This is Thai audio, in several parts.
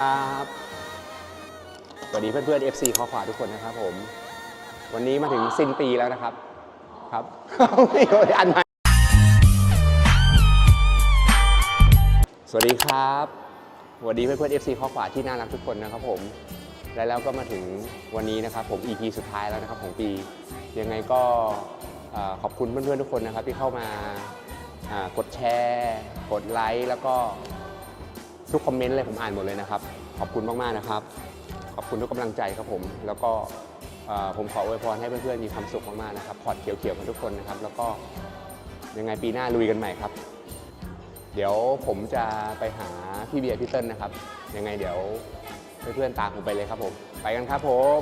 ครับสวัสดีเพื่อนๆ FC ขอขวาทุกคนนะครับผม วันนี้มาถึงสิ้นปีแล้วนะครับ ครับ ไม่โอ้ยอันใหม่สวัสดีครับสวัสดีเพื่อนๆ FC ขอขวาที่น่ารักทุกคนนะครับผม และแล้วก็มาถึงวันนี้นะครับผม EP สุดท้ายแล้วนะครับของปี ยังไงก็เอ่อขอบคุณเพื่อนๆทุกคนนะครับที่เข้ามากดแชร์ กดไลค์แล้วก็ ทุกคอมเมนต์เลยผมอ่านหมดเลยนะครับ ขอบคุณมาก ๆ นะครับ ขอบคุณทุกกำลังใจครับผม แล้วก็ผมขออวยพรให้เพื่อนๆมีความสุขมากๆนะครับพอร์ตเขียวๆกันทุกคนนะครับ แล้วก็ยังไงปีหน้าลุยกันใหม่ครับ เดี๋ยวผมจะไปหาพี่เบียร์พี่เติ้ลนะครับ ยังไงเดี๋ยวเพื่อนๆตามผมไปเลยครับผม ไปกันครับผม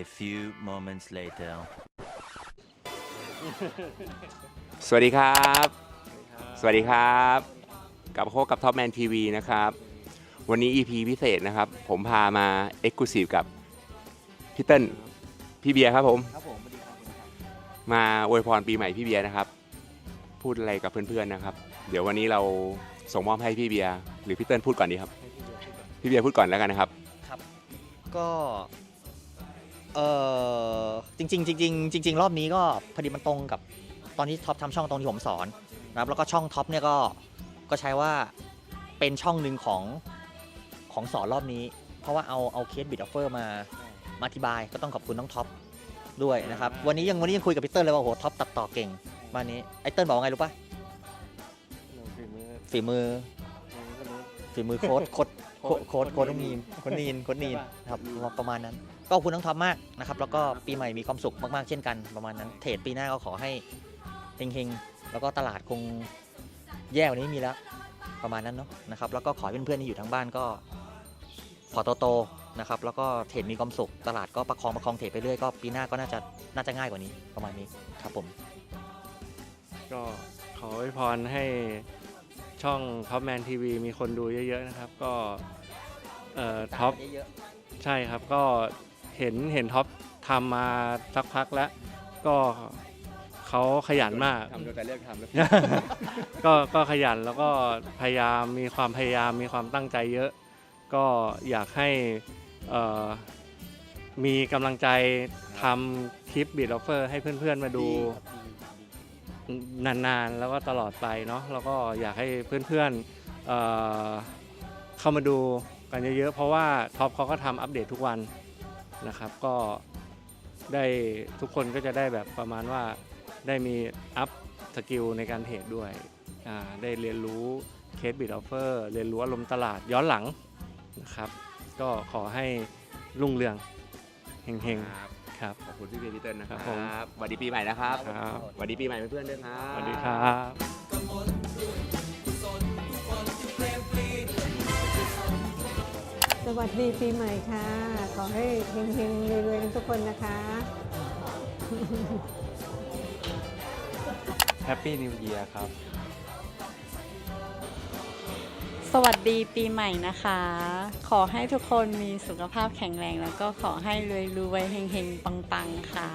A few moments later. สวัสดีครับ สวัสดีครับ กลับมาพบกับ Top Man TV นะครับ วันนี้ EP พิเศษนะครับ ผมพามา Exclusive กับพี่เติ้ลพี่เบียร์ครับผม ครับผมสวัสดีครับมาอวยพรปีใหม่พี่เบียร์นะครับ พูดอะไรกับเพื่อนๆนะครับ เดี๋ยววันนี้เราส่งมอบให้พี่เบียร์หรือพี่เติ้ลพูดก่อนดีครับพี่เบียร์พูดก่อนแล้วกันนะครับครับก็ เออจริงๆจริงๆจริงๆรอบนี้ก็พอดีมันตรงกับตอนที่ท็อปทำช่องตรงที่ผมสอนนะครับแล้วก็ช่องท็อปเนี่ยก็ก็ใช้ว่าเป็นช่องหนึ่งของของสอนรอบนี้ เพราะว่าเอาเอาเคสบิดออฟเฟอร์มามาอธิบายก็ต้องขอบคุณน้องท็อปด้วยนะครับ วันนี้ยังวันนี้ยังคุยกับพีเตอร์เลยว่าโอ้โหท็อปตัดต่อเก่งมานี้ไอเติ้ลบอกว่าไงรู้ปะฝีมือฝีมือฝีมือคนนี้ฝีมือโค้ดโค้ดโค้ดโค้ดโค้ดน้องนีนโค้ดนีนโค้ดนีนครับประมาณนั้น ก็ขอบคุณน้องท็อปมากนะครับ แล้วก็ปีใหม่มีความสุขมากๆเช่นกันประมาณนั้นเทรดปีหน้าก็ขอให้เฮงๆ แล้วก็ตลาดคงแย่กว่านี้มีแล้วประมาณนั้นเนาะนะครับ แล้วก็ขอให้เพื่อนๆที่อยู่ทางบ้านก็พอโตๆนะครับ แล้วก็เทรดมีความสุข ตลาดก็ประคองประคองเทรดไปเรื่อยก็ปีหน้าก็น่าจะน่าจะง่ายกว่านี้ประมาณนี้ครับผม ก็ขออวยพรให้ช่อง Top Man TV มีคนดูเยอะๆนะครับ ก็เอ่อท็อปใช่ครับก็ เห็นเห็นท็อปทำมาสักพักแล้ว ก็เขาขยันมาก ทำโดยแต่เลือกทำแล้วก็ก็ขยันแล้วก็พยายามมีความพยายามมีความตั้งใจเยอะ ก็อยากให้เอ่อมีกำลังใจทำคลิปบีดออฟเฟอร์ให้เพื่อนๆมาดูนานๆ แล้วก็ตลอดไปเนาะแล้วก็อยากให้เพื่อนๆเอ่อเข้ามาดูกันเยอะๆ เพราะว่าท็อปเขาก็ทำอัปเดตทุกวัน นะครับ ก็ได้ทุกคนก็จะได้แบบประมาณว่าได้มีอัพสกิลในการเทรดด้วยอ่าได้เรียนรู้เคสบิดออฟเฟอร์เรียนรู้อารมณ์ตลาดย้อนหลังนะครับ ก็ขอให้รุ่งเรืองเฮงครับๆครับ ขอบคุณพี่เบียร์พี่เติ้ลนะครัครับผมบสวัสดีปีใหม่นะครับ ครับสวัสดีปีใหม่เพื่อนๆด้วยครับ สวัสดีครับ วัสดีปีใหม่ค่ะ ขอให้เฮงๆรวยๆกันทุกคนนะคะ แฮปปี้นิวเยียร์ครับ สวัสดีปีใหม่นะคะ ขอให้ทุกคนมีสุขภาพแข็งแรง แล้วก็ขอให้รวยๆเฮงๆปังๆค่ะ